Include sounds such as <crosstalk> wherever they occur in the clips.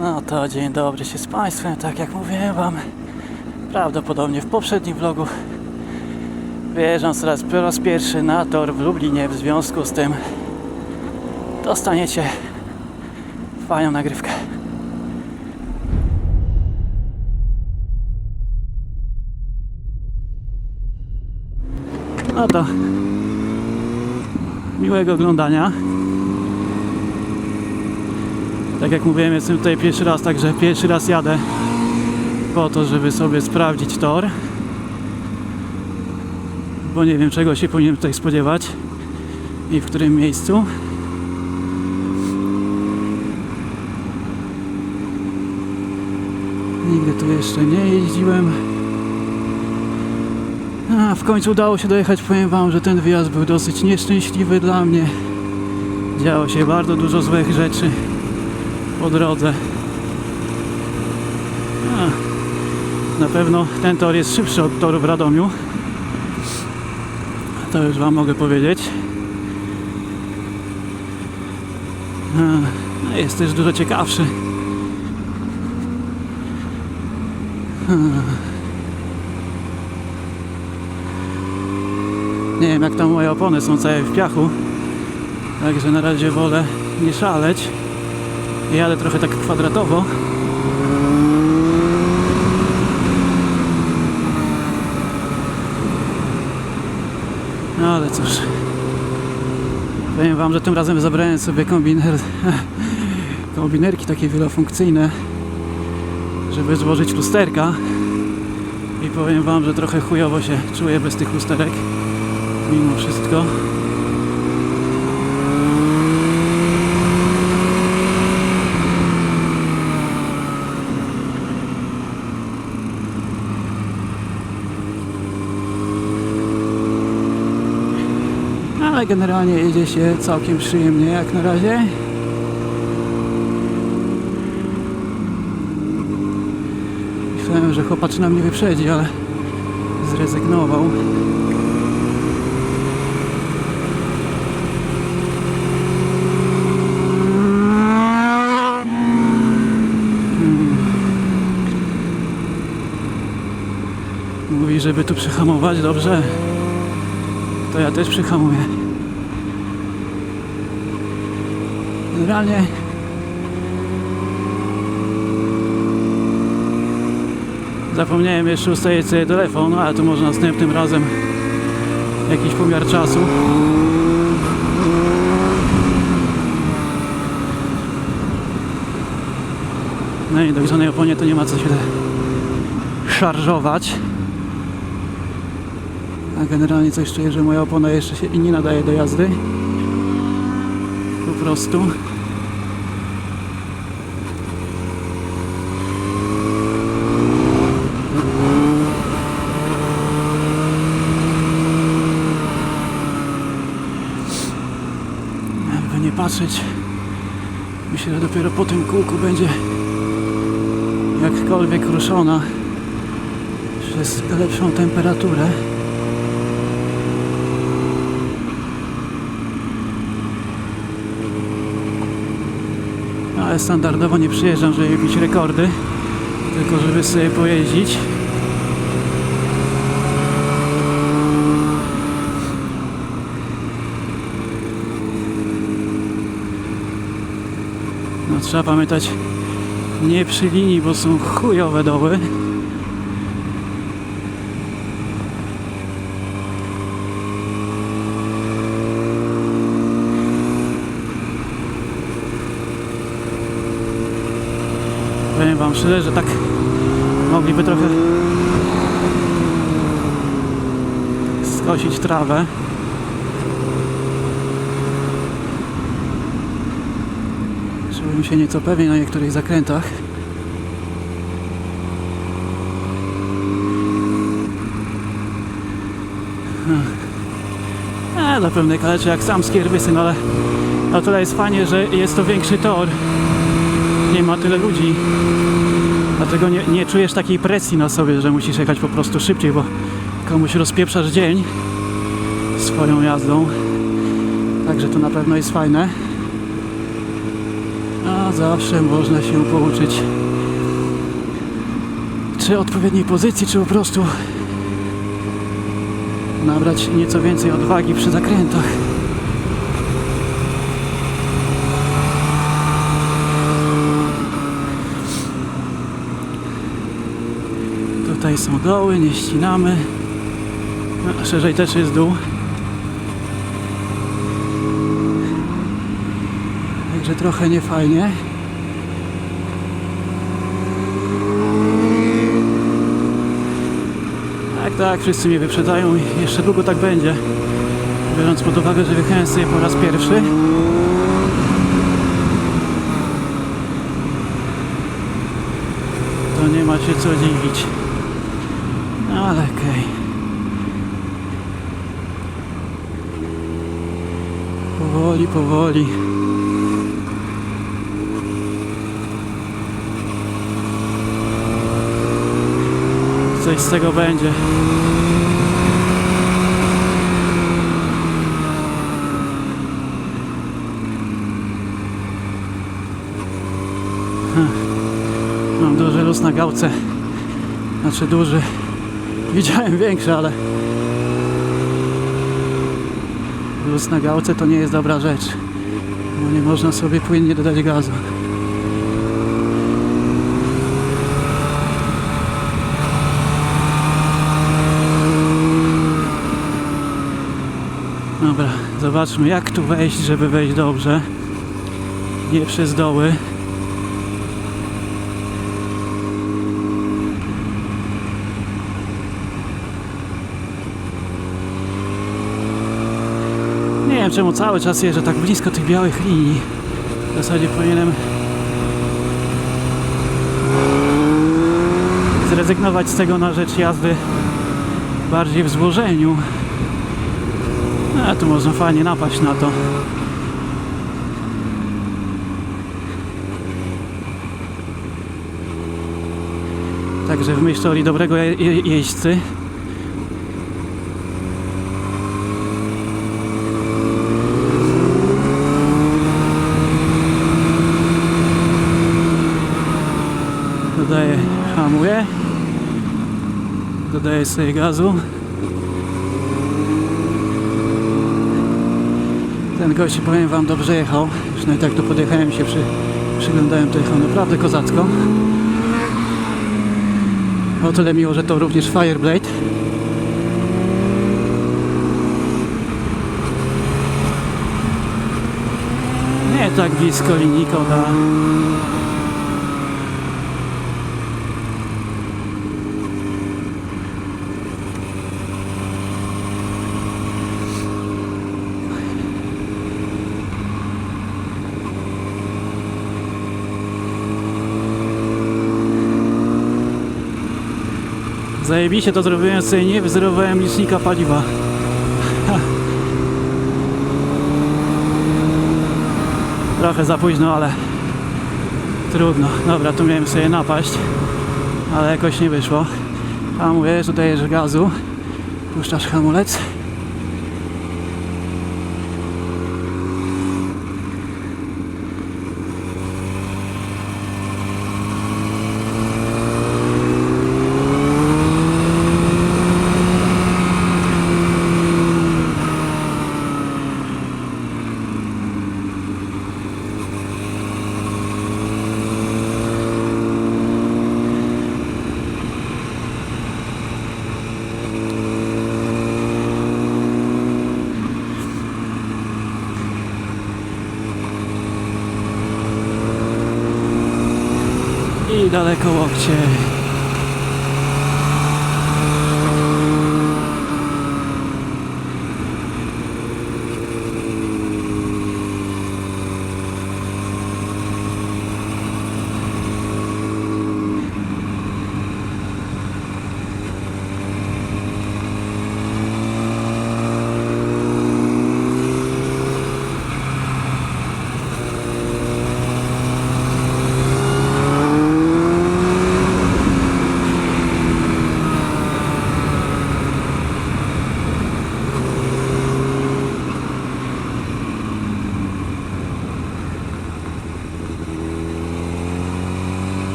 No to dzień dobry się z Państwem, tak jak mówiłem Wam prawdopodobnie w poprzednim vlogu wjeżdżam po raz pierwszy na tor w Lublinie w związku z tym dostaniecie fajną nagrywkę. No to miłego oglądania. Tak jak mówiłem, jestem tutaj pierwszy raz, także pierwszy raz jadę po to, żeby sobie sprawdzić tor. Bo nie wiem, czego się powinienem tutaj spodziewać i w którym miejscu. Nigdy tu jeszcze nie jeździłem. A, w końcu udało się dojechać. Powiem Wam, że ten wyjazd był dosyć nieszczęśliwy dla mnie. Działo się bardzo dużo złych rzeczy po drodze. Na pewno ten tor jest szybszy od toru w Radomiu. To już Wam mogę powiedzieć. No jest też dużo ciekawszy. Nie wiem jak tam moje opony są całe w piachu. Także na razie wolę nie szaleć. Jadę trochę tak kwadratowo. No ale cóż. Powiem wam, że tym razem zabrałem sobie kombiner... <laughs> kombinerki takie wielofunkcyjne, żeby złożyć lusterka. I powiem wam, że trochę chujowo się czuję bez tych lusterek. Mimo wszystko. Ale generalnie jedzie się całkiem przyjemnie jak na razie. Myślałem, że chłopaczyna mnie wyprzedzi, ale zrezygnował. Mówi, żeby tu przyhamować, dobrze. To ja też przyhamuję. Generalnie zapomniałem jeszcze ustawić sobie telefon, ale to może następnym razem jakiś pomiar czasu. No i dogrzanej oponie to nie ma co się szarżować. A generalnie coś czuję, że moja opona jeszcze się nie nadaje do jazdy. Po prostu. Patrzeć, myślę, że dopiero po tym kółku będzie jakkolwiek ruszona przez lepszą temperaturę. ale standardowo nie przyjeżdżam, żeby bić rekordy, tylko żeby sobie pojeździć. Trzeba pamiętać nie przy linii, bo są chujowe doły. Powiem wam szczerze, że tak mogliby trochę skosić trawę. Czułem się nieco pewnie na niektórych zakrętach. A, do pewnej kaleczy jak sam skierwysyn, ale a tutaj jest fajnie, że jest to większy tor. Nie ma tyle ludzi. Dlatego nie, nie czujesz takiej presji na sobie, że musisz jechać po prostu szybciej, bo komuś rozpieprzasz dzień swoją jazdą. Także to na pewno jest fajne. Zawsze można się pouczyć. Czy odpowiedniej pozycji, czy po prostu nabrać nieco więcej odwagi przy zakrętach. Tutaj są doły, nie ścinamy. No, szerzej też jest dół. Także trochę niefajnie. Tak, tak, wszyscy mnie wyprzedają i jeszcze długo tak będzie. Biorąc pod uwagę, że wychałem sobie po raz pierwszy. To nie ma się co dziwić. No ale okej. Powoli, powoli. Coś z tego będzie. Hm. Mam duży luz na gałce. Znaczy duży. Widziałem większy, ale luz na gałce to nie jest dobra rzecz. Bo nie można sobie płynnie dodać gazu. Dobra, zobaczmy jak tu wejść, żeby wejść dobrze. Nie przez doły. Nie wiem czemu cały czas jeżdżę tak blisko tych białych linii. W zasadzie powinienem zrezygnować z tego na rzecz jazdy bardziej w złożeniu. A tu można fajnie napaść na to. Także w myśl teorii dobrego je je jeźdźcy. Dodaję, hamuję. Dodaję sobie gazu Ten gość, powiem wam, dobrze jechał. Nawet jak tu podjechałem się przy, przyglądałem, to jechał naprawdę kozacko. O tyle miło, że to również Fireblade. Nie tak blisko linii koda. Zajebiście to zrobiłem, sobie nie wyzerowałem licznika paliwa. Trochę za późno, ale trudno. Dobra, tu miałem sobie napaść, ale jakoś nie wyszło. Hamujesz, dodajesz gazu, puszczasz hamulec.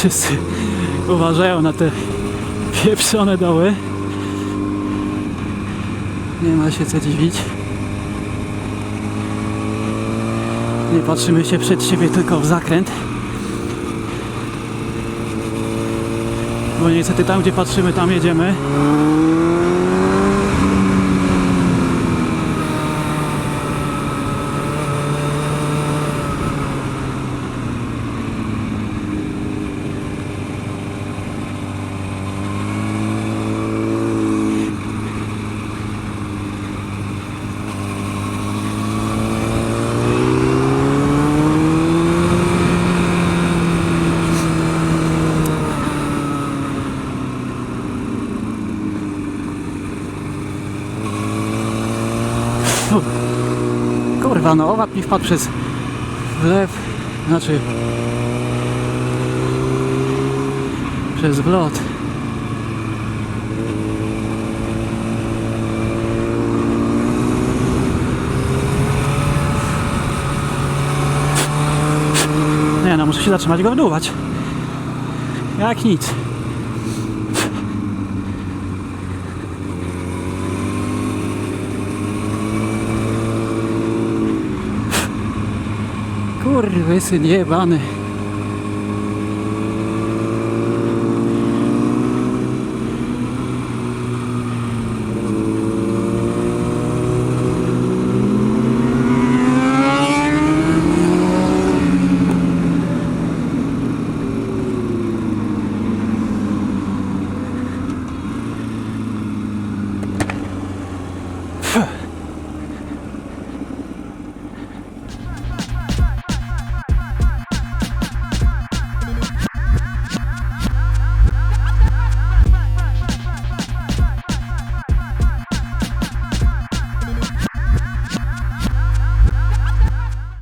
Wszyscy uważają na te pieprzone doły. Nie ma się co dziwić. Nie patrzymy się przed siebie tylko w zakręt. Bo niestety tam gdzie patrzymy, tam jedziemy. Kurwa, no owad mi wpadł przez wlew, znaczy przez wlot. Nie no, muszę się zatrzymać go wdłuwać. Jak nic. Kurwy syn jebany.